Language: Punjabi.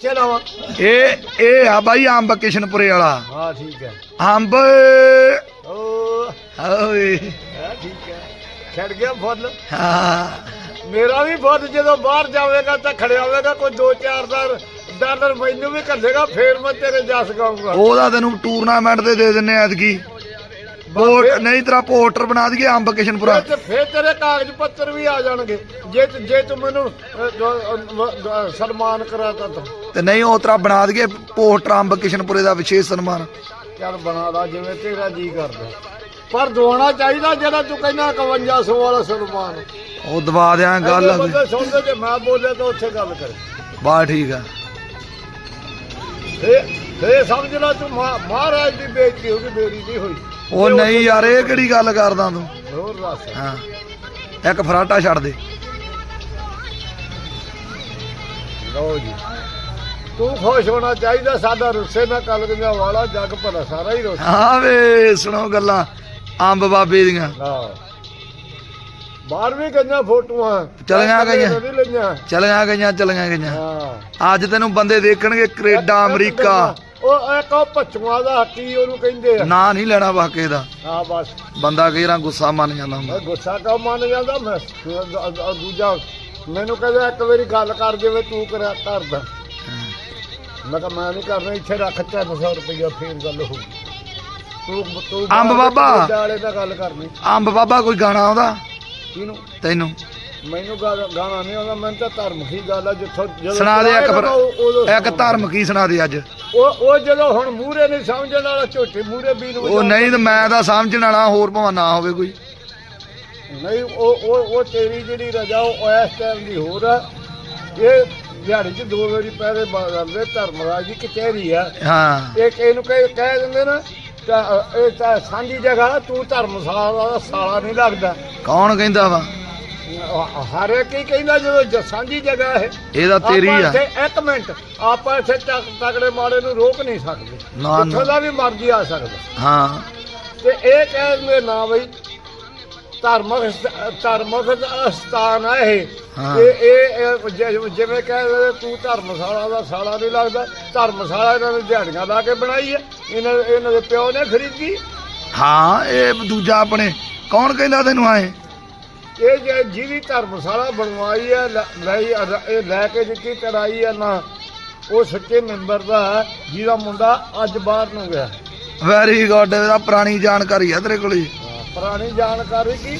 ਚਲਾਵਾ ਇਹ ਇਹ ਆ ਬਾਈ ਅੰਬ ਕਿਸ਼ਨਪੁਰੇ ਵਾਲਾ। ਹਾਂ ਠੀਕ ਹੈ। ਅੰਬ। ਓ ਓਏ ਹਾਂ ਠੀਕ ਹੈ। ਛੱਡ ਗਿਆ ਫੁੱਲ? ਹਾਂ। ਮੇਰਾ ਵੀ ਫੁੱਲ ਜਦੋਂ ਬਾਹਰ ਜਾਵੇਗਾ ਤਾਂ ਖੜਿਆ ਹੋਵੇਗਾ ਕੋਈ 2-4 ਡਾਲਰ ਮੈਨੂੰ ਵੀ ਘੱਲੇਗਾ ਫੇਰ ਮੈਂ ਤੇਰੇ ਜਸ ਗਾਉਂਗਾ ਉਹਦਾ ਤੈਨੂੰ ਟੂਰਨਾਮੈਂਟ ਤੇ ਦੇ ਦਿੰਨੇ ਐਤਕੀ। ਪੋਰਟ ਨਹੀਂ ਤੇਰਾ ਪੋਸਟਰ ਬਣਾ ਦਈਏ ਅੰਬ ਕਿਸ਼ਨਪੁਰਾ। ਤੇ ਫੇਰ ਤੇਰੇ ਕਾਗਜ਼ ਪੱਤਰ ਵੀ ਆ ਜਾਣਗੇ। ਜੇ ਜੇ ਤੂੰ ਮੈਨੂੰ ਸਨਮਾਨ ਕਰਾਤਾ ਤਾਂ ਤੇ। ਨਹੀਂ ਉਹ ਤੇਰਾ ਬਣਾ ਦਈਏ ਪੋਸਟਰ ਅੰਬ ਕਿਸ਼ਨਪੁਰੇ ਦਾ ਵਿਸ਼ੇਸ਼ ਸਨਮਾਨ। ਚੱਲ ਬਣਾ ਲਾ ਜਿਵੇਂ ਤੇਰਾ ਜੀ ਕਰਦਾ। ਪਰ ਦਵਾਉਣਾ ਚਾਹੀਦਾ ਜਿਹੜਾ ਤੂੰ ਕਹਿੰਦਾ 5100 ਵਾਲਾ ਸਨਮਾਨ। ਉਹ ਦਵਾ ਦਿਆਂ ਗੱਲ ਸੁਣਦੇ ਜੇ ਮੈਂ ਬੋਲਿਆ ਤਾਂ ਉੱਥੇ ਗੱਲ ਕਰ। ਬਾ ਠੀਕ ਆ। ਫੇ ਫੇ ਸਮਝ ਲੈ ਤੂੰ ਮਹਾ- ਮਹਾਰਾਜ ਦੀ ਬੇਇੱਜ਼ਤੀ ਹੋ ਗਈ ਮੇਰੀ ਨਹੀਂ ਹੋਈ। ਉਹ ਨਹੀਂ ਯਾਰ ਇਹ ਕਿਹੜੀ ਗੱਲ ਕਰਦਾ ਤੂੰ? ਹੋਰ ਦੱਸ। ਹਾਂ। ਇੱਕ ਫਰਾਟਾ ਛੱਡ ਦੇ। ਲਓ ਜੀ। ਤੂੰ ਖੁਸ਼ ਹੋਣਾ ਚਾਹੀਦਾ ਸਾਡਾ ਰੁੱਸੇ ਨਾ ਕਲ ਗਿਆ ਵਾਲਾ ਜੱਗ ਭਲਾ ਸਾਰਾ ਹੀ ਰੁੱਸ। ਹਾਂ ਵੇ ਸੁਣੋ ਗੱਲਾਂ ਅੰਬ ਬਾਬੇ ਦੀਆਂ। ਹਾਂ। ਬਾਹਰ ਵੀ ਗਈਆਂ ਫੋਟੋਆਂ। ਚਲੀਆਂ ਗਈਆਂ। ਚਲੀਆਂ ਗਈਆਂ ਚਲੀਆਂ ਗਈਆਂ। ਹਾਂ। ਅੱਜ ਤੈਨੂੰ ਬੰਦੇ ਦੇਖਣਗੇ ਕੈਨੇਡਾ ਅਮਰੀਕਾ। ਉਹ ਇੱਕ ਉਹ ਪਛੂਆਂ ਦਾ ਹੱਕੀ ਉਹਨੂੰ ਕਹਿੰਦੇ ਆ? ਨਾਂ ਨਹੀਂ ਲੈਣਾ ਵਾਕੇ ਦਾ। ਹਾਂ ਬਸ। ਬੰਦਾ ਕਈ ਗੁੱਸਾ ਮੰਨ ਜਾਂਦਾ ਹੁੰਦਾ। ਮੈਂ ਗੁੱਸਾ ਕਾ ਮੰਨ ਜਾਂਦਾ? ਮੈਂ ਦੂਜਾ ਮੈਨੂੰ ਕਹਿੰਦਾ ਇੱਕ ਵਾਰੀ ਗੱਲ ਕਰ ਜਿਵੇਂ ਤੂੰ ਕਰਿਆ ਕਰਦਾ ਮੈਂ ਕਿਹਾ ਮੈਂ ਨਹੀਂ ਕਰਨਾ ਇੱਥੇ ਰੱਖ 300 ਰੁਪਇਆ ਫੇਰ ਗੱਲ ਹੋਊਗੀ ਤੂੰ ਤੂੰ ਅੰਬ ਬਾਬਾ। ਵਾਲੇ ਨਾਲ ਗੱਲ ਕਰਨੀ। ਅੰਬ ਬਾਬਾ ਕੋਈ ਗਾਣਾ ਆਉਂਦਾ? ਕਿਹਨੂੰ? ਤੈਨੂੰ। ਮੈਨੂੰ ਗਾਣਾ ਨਹੀਂ ਆਉਂਦਾ ਮੈਨੂੰ ਤਾਂ ਧਰਮ ਦੀ ਗੱਲ ਆ ਜਿੱਥੋਂ ਜਦੋਂ ਸੁਣਾ ਦੇ ਇੱਕ ਫਿਰ ਇੱਕ। ਧਰਮ ਕੀ ਸੁਣਾ ਦੇ ਅੱਜ। ਉਹ ਉਹ ਜਦੋਂ ਹੁਣ ਮੂਰੇ ਨਹੀਂ ਸਮਝਣ ਵਾਲਾ ਝੋਟੇ ਮੂਰੇ ਵੀ ਨੂੰ ਉਹ ਨਹੀਂ ਤੇ ਮੈਂ ਤਾਂ ਸਮਝਣ ਵਾਲਾ ਹੋਰ ਭਾਵੇਂ ਨਾ ਹੋਵੇ ਕੋਈ। ਨਹੀਂ ਉਹ ਉਹ ਉਹ ਤੇਰੀ ਜਿਹੜੀ ਰਜਾ ਉਹ ਇਸ ਟਾਈਮ ਦੀ ਹੋਰ ਆ। ਇਹ ਦਿਹਾੜੀ 'ਚ ਦੋ ਵਾਰੀ ਪੈਰੇ ਬਦਲਦੇ ਧਰਮਰਾਜ ਦੀ ਕਚਹਿਰੀ ਆ। ਹਾਂ। ਇੱਕ ਇਹਨੂੰ ਕਹਿ ਕਹਿ ਦਿੰਦੇ ਨਾ ਤਾਂ ਇਹ ਤਾਂ ਸਾਂਝੀ ਜਗ੍ਹਾ ਤੂੰ ਧਰਮਸ਼ਾਲਾ ਦਾ ਸਾਲਾ ਨਹੀਂ ਲੱਗਦਾ। ਕੌਣ ਕਹਿੰਦਾ ਵਾ? ਹਰ ਇੱਕ ਹੀ ਕਹਿੰਦਾ ਜਦੋਂ ਜ- ਸਾਂਝੀ ਜਗ੍ਹਾ ਹੈ। ਇਹਦਾ ਤੇਰੀ ਆ। ਇੱਕ ਮਿੰਟ ਆਪਾਂ ਇੱਥੇ ਤਕ- ਤਕੜੇ ਮਾੜੇ ਨੂੰ ਰੋਕ ਨਹੀਂ ਸਕਦੇ। ਜਿੱਥੋਂ ਦਾ ਵੀ ਮਰਜ਼ੀ ਆ ਸਕਦਾ। ਹਾਂ। ਤੇ ਇਹ ਕਹਿ ਦਿੰਦੇ ਨਾ ਬਈ ਧਾਰਮਿਕ ਧਾਰਮਿਕ ਸਥਾਨ ਇਹ। ਹਾਂ। ਤੇ ਇਹ ਇਹ ਜਿਵੇਂ ਕਹਿੰਦੇ ਤੂੰ ਧਰਮਸ਼ਾਲਾ ਦਾ ਸਾਲਾ ਨਹੀਂ ਲੱਗਦਾ। ਧਰਮਸ਼ਾਲਾ ਇਹਨਾਂ ਨੇ ਦਿਹਾੜੀਆਂ ਲਾ ਕੇ ਬਣਾਈ ਹੈ ਇਹਨਾਂ ਇਹਨਾਂ ਦੇ ਪਿਓ ਨੇ ਖਰੀਦੀ। ਹਾਂ ਇਹ ਦੂਜਾ ਆਪਣੇ। ਕੌਣ ਕਹਿੰਦਾ ਤੈਨੂੰ ਆਏ ਇਹ ਜੇ ਜਿਹਦੀ ਧਰਮਸ਼ਾਲਾ ਬਣਵਾਈ ਹੈ ਲਈ ਇਹ ਲੈ ਕੇ ਦਿੱਤੀ ਕਰਾਈ ਹੈ ਨਾ ਉਹ ਸੱਚੇ ਮੈਂਬਰ ਦਾ ਹੈ, ਜਿਹਦਾ ਮੁੰਡਾ ਅੱਜ ਬਾਹਰ ਨੂੰ ਗਿਆ। ਵੈਰੀ ਗੁੱਡ ਇਹਦਾ ਪੁਰਾਣੀ ਜਾਣਕਾਰੀ ਆ ਤੇਰੇ ਕੋਲੇ ਪੁਰਾਣੀ ਜਾਣਕਾਰੀ ਕੀ?